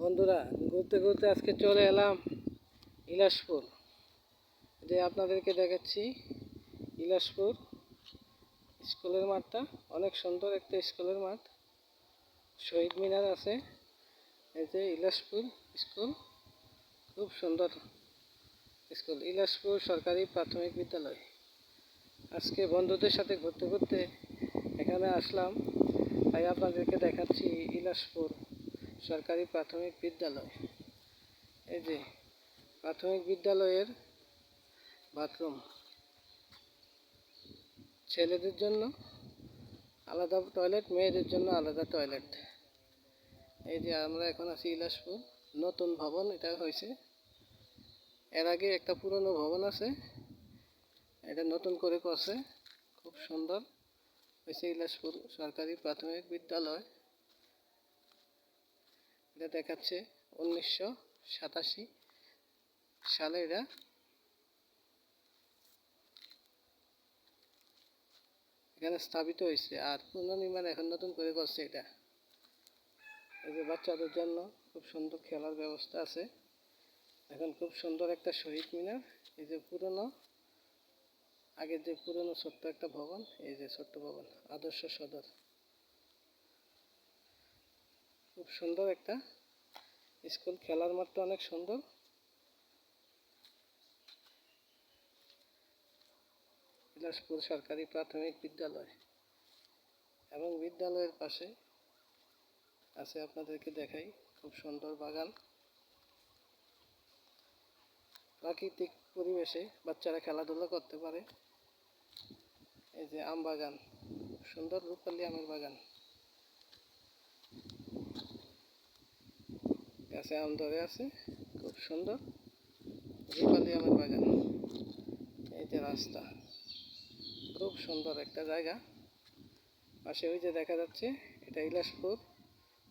বন্ধুরা, ঘুরতে ঘুরতে আজকে চলে এলাম ইলাসপুর যে আপনাদেরকে দেখাচ্ছি ইলাসপুর স্কুলের মাঠটা। অনেক সুন্দর একটা স্কুলের মাঠ। শহীদ মিনার আছে। এই যে ইলাসপুর স্কুল, খুব সুন্দর স্কুল। ইলাসপুর সরকারি প্রাথমিক বিদ্যালয়। আজকে বন্ধুদের সাথে ঘুরতে ঘুরতে এখানে আসলাম। তাই আপনাদেরকে দেখাচ্ছি ইলাসপুর সরকারি প্রাথমিক বিদ্যালয়। এই যে প্রাথমিক বিদ্যালয়ের বাথরুম। ছেলেদের জন্য আলাদা টয়লেট, মেয়েদের জন্য আলাদা টয়লেট। এই যে আমরা এখন আছি ইলাসপুর নতুন ভবন এটা হয়েছে। এর আগে একটা পুরনো ভবন আছে, এটা নতুন করে করছে, খুব সুন্দর। হয়েছে ইলাসপুর সরকারি প্রাথমিক বিদ্যালয়। এটা দেখাচ্ছে উনিশশো সাতাশি সালে এটা এখানে স্থাপিত হয়েছে। আর পুনর্নির্মাণ এখন নতুন করে করছে এটা। এই যে বাচ্চাদের জন্য খুব সুন্দর খেলার ব্যবস্থা আছে। এখন খুব সুন্দর একটা শহীদ মিনার। এই যে পুরনো, আগের যে পুরনো ছোট্ট একটা ভবন, এই যে ছোট্ট ভবন, আদর্শ সদর। খুব সুন্দর একটা স্কুল, খেলার মাঠটা অনেক সুন্দর। বিলাসপুর সরকারি প্রাথমিক বিদ্যালয় এবং বিদ্যালয়ের পাশে আছে আপনাদেরকে দেখাই খুব সুন্দর বাগান। প্রাকৃতিক পরিবেশে বাচ্চারা খেলাধুলা করতে পারে। এই যে আম বাগান, সুন্দর রূপালি আমের বাগান। গাছে আম ধরে আছে, খুব সুন্দর। রূপালি আমের বাগান। এই যে রাস্তা, খুব সুন্দর একটা জায়গা। পাশে ওই যে দেখা যাচ্ছে, এটা ইলাসপুর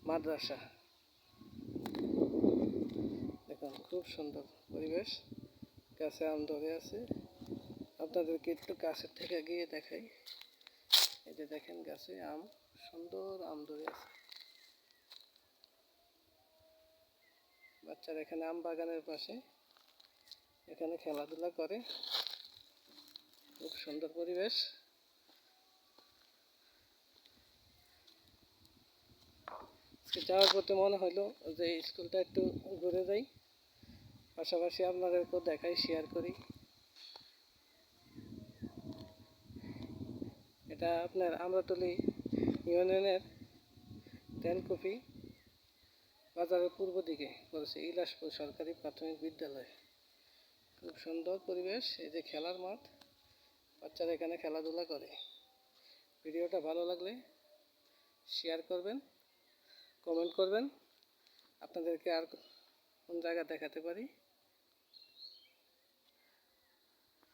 মাদ্রাসা। দেখুন, খুব সুন্দর পরিবেশ। গাছে আম ধরে আছে। আপনাদেরকে একটু গাছের থেকে গিয়ে দেখাই। এই যে দেখেন গাছে আম, সুন্দর আম ধরে আছে। বাচ্চারা এখানে আম বাগানের পাশে, এখানে খেলাধুলা করে। খুব সুন্দর পরিবেশ। যাওয়ার পথে মনে হলো যে স্কুলটা একটু ঘুরে যাই। পাশাপাশি আপনাদেরকেও দেখাই শেয়ার করি। এটা আপনার আমরাতলি ইউনিয়নের তেলকুপি। বাজারের পূর্ব দিকে করেছে ইলাসপুর সরকারি প্রাথমিক বিদ্যালয়। খুব সুন্দর পরিবেশ, এই যে খেলার মাঠ, বাচ্চারা এখানে খেলাধুলা করে। ভিডিওটা ভালো লাগলে শেয়ার করবেন কমেন্ট করবেন। আপনাদেরকে আর কোন জায়গা দেখাতে পারি?